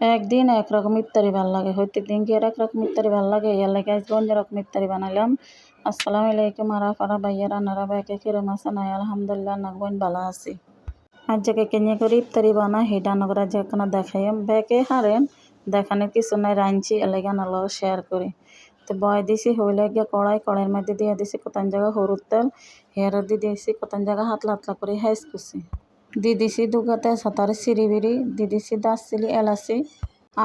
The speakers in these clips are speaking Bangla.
একদিন একরকম ইফতারি ভালো লাগে প্রত্যেক দিন কি একরকম ইফতারি ভালো লাগে এর লাগে আজকে অন্যরকম ইফতারি বানাইলাম। আসসালামু আলাইকুম আরা ফারা বাইয়ারা নারা বাইকে কিরম আছেন? আই আলহামদুলিল্লাহ নাগবইন ভালো আছি। আর যে কেnye করে ইফতারি বানা হিডা নগর কেন দেখাইম। ব্যাকে হারেন, দেখানোর কিছু নাই, রাঁধছি এলাকা নালো শেয়ার করি। তো বয় দিছি হইলে গিয়ে কড়াই, কড়াইয়ের মধ্যে দিয়ে দিছি কতান জায়গা হলুদ তেল, হেয়ার দিয়ে দিয়েছি কতান জায়গা হাতলা হাতলা করে হাইস কুছি। দিয়ে দুগাতে সাঁতারে সিঁড়ি দিয়ে দিছি এলাচি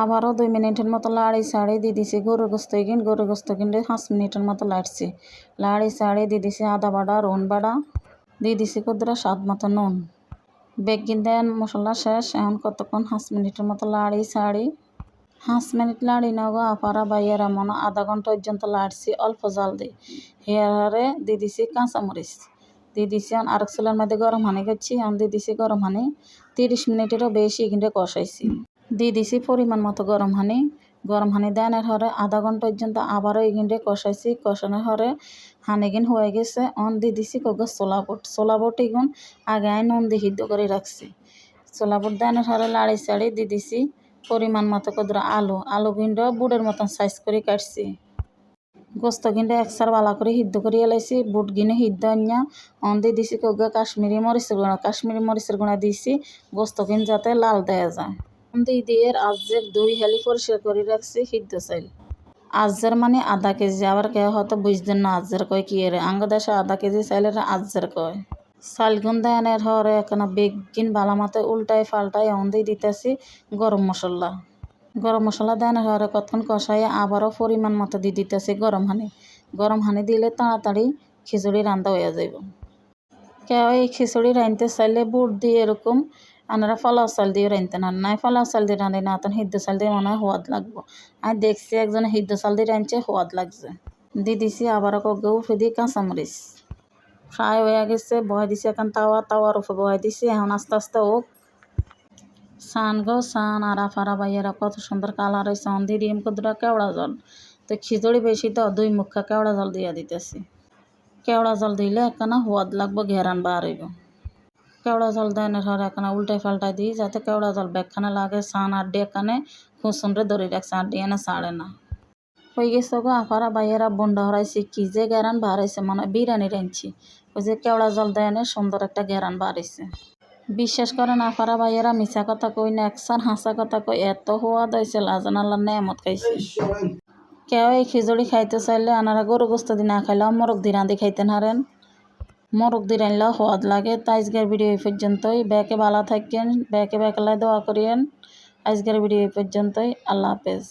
আবারও দুই মিনিটের মতো লাড়ি সাড়ি দিয়ে দিছি গরু গোস্ত কিন গরু গোস্ত কিনলে পাঁচ মিনিটের মতো লাড়ছি। লাড়ি সাড়ি দিয়ে দিছি আদা বাড়া, রন বাড়া দিয়ে কুদরা স্বাদ মতো নুন। বেগিন দেন, মশলা শেষ, এখন কতক্ষণ পাঁচ মিনিটের মতো লাড়ি সাড়ি। পাঁচ মিনিট লাড়ি নগো, আপারা বাইয়েরা মনে আধা ঘণ্টা পর্যন্ত লাড়ছি অল্প জাল দিই হেয়ারে দিয়ে দিছি কাঁচামরিচ। দিয়ে দিছি আরেক চুলার মধ্যে গরম হানি করছি এখন দিয়ে দিছি গরম হানি তিরিশ মিনিটেরও বেশি কিন্তু কষাইছি। দিয়ে দিছি পরিমাণ মতো গরম হানি গরম হানি দেনের হরে আধা ঘণ্টা পর্যন্ত আবারও এগিনটে কষাইছি। কষানোর হরে হানিগিন হয়ে গেছে। অন দিয়ে দিছি কগে ছোলা বুট এগুন আগে আই নুন দিয়ে সিদ্ধ করে রাখছি। ছোলা বুট দেনের হরে লাড়ি চাড়ি দিয়ে দিছি পরিমাণ মতো কদরা আলু আলু কিন্তু বুটের মতন সাইজ করে কাটছি। গোস্ত কিন্তু একসার বালা করে সিদ্ধ করে এলাইছি, বুট গিনে সিদ্ধ আনিয়া অন দিয়ে দিছি কগে কাশ্মীরি মরিচের গুঁড়া। কাশ্মীরি মরিচের গুঁড়া দিছি, গোস্ত কিন যাতে লাল দেয়া যায়। দিয়ে দিয়ে আজের দুই হেলি পরিষ্কার করে রাখছি সিদ্ধ চাইল। আজের মানে আধা কেজি, আবার কেউ হয়তো বুঝতেন না আজের কয় কি এর। আঙ্গ দেশে আধা কেজি চাইলে আজের কয়। চালগুন দেয়ানের হরে এখানে বেগিন বালা মাতে পাল্টাই অন দিয়ে দিতেছি গরম মশলা। গরম মশলা দেয়ানের হরে কতক্ষণ কষাই আবারও পরিমাণ মতো দিয়ে দিতেছি গরম হানি। গরম হানি দিলে তাড়াতাড়ি খিচুড়ি রান্না হয়ে যাইব। কেউ এই খিচুড়ি রাঁধতে চাইলে বুট দিয়ে এরকম আপনারা ফলাও চাল দিয়ে রাঁধতেন আর নাই ফলাও চাল দিয়ে রাঁধে না তখন সিদ্ধ চাল দিয়ে মনে হয় সোয়াদ লাগবো। আমি দেখছি একজনে সিদ্ধ চাল দিয়ে রাঁধছে, সোয়াদ লাগছে। দিয়ে দিছি আবার কগে উঠে দিই কাঁচামরিচ। ফ্রাই হয়ে গেছে, বহাই দিছি এখন তাওয়া, তাওয়ার উপরে বহাই দিছি, এখন আস্তে আস্তে হোক সান গো সান, আরা ফারা বাইয়েরা কত সুন্দর কালার হয়েছে দিয়ে দিম কতটা কেওড়া জল। তো খিচুড়ি বেশি তো, দুই মুখা কেওড়া জল দিয়ে দিতেছি। কেওড়া জল দিলে একখানা সোয়াদ লাগবো, ঘেরান বার হইব। কেওড়া জল দেনের হর এখানে উল্টাই পাল্টাই দিই, যাতে কেওড়া জল ব্যাগখানে লাগে, সান আড্ডি এখানে খুঁসুনরে ধরে রাখছে আড্ডি এনে ছাড়ে না। হয়ে গেছে গো আফারা বাইয়েরা বন্ডা হরাইছি, কি যে গ্যারান বাড়াইছে মানে বিরিয়ানি রাঁধছি। ওই যে কেওড়া জল দেয় সুন্দর একটা গ্যারান বাড়াইছে বিশ্বাস করেন আপারা ভাইয়েরা মিছা কথা কই না একসান হাসা কথা কই এত হওয়া হয়েছে লাজান আল্লাহ নেমত খাইছে। কেউ এই খিচুড়ি খাইতে চাইলে আনারা গরু গোস্ত দিয়ে না খাইলেও মরক দিয়ে রাঁধি খাইতেন হারেন মরক দিয়ে রানলেও সোয়াদ লাগে। তাই আজকের ভিডিও এই পর্যন্তই ব্যাকে ভালো থাকেন। ব্যাকে ব্যাকলায় দোয়া করিয়েন আজকের ভিডিও এই পর্যন্তই আল্লাহ হাফেজ।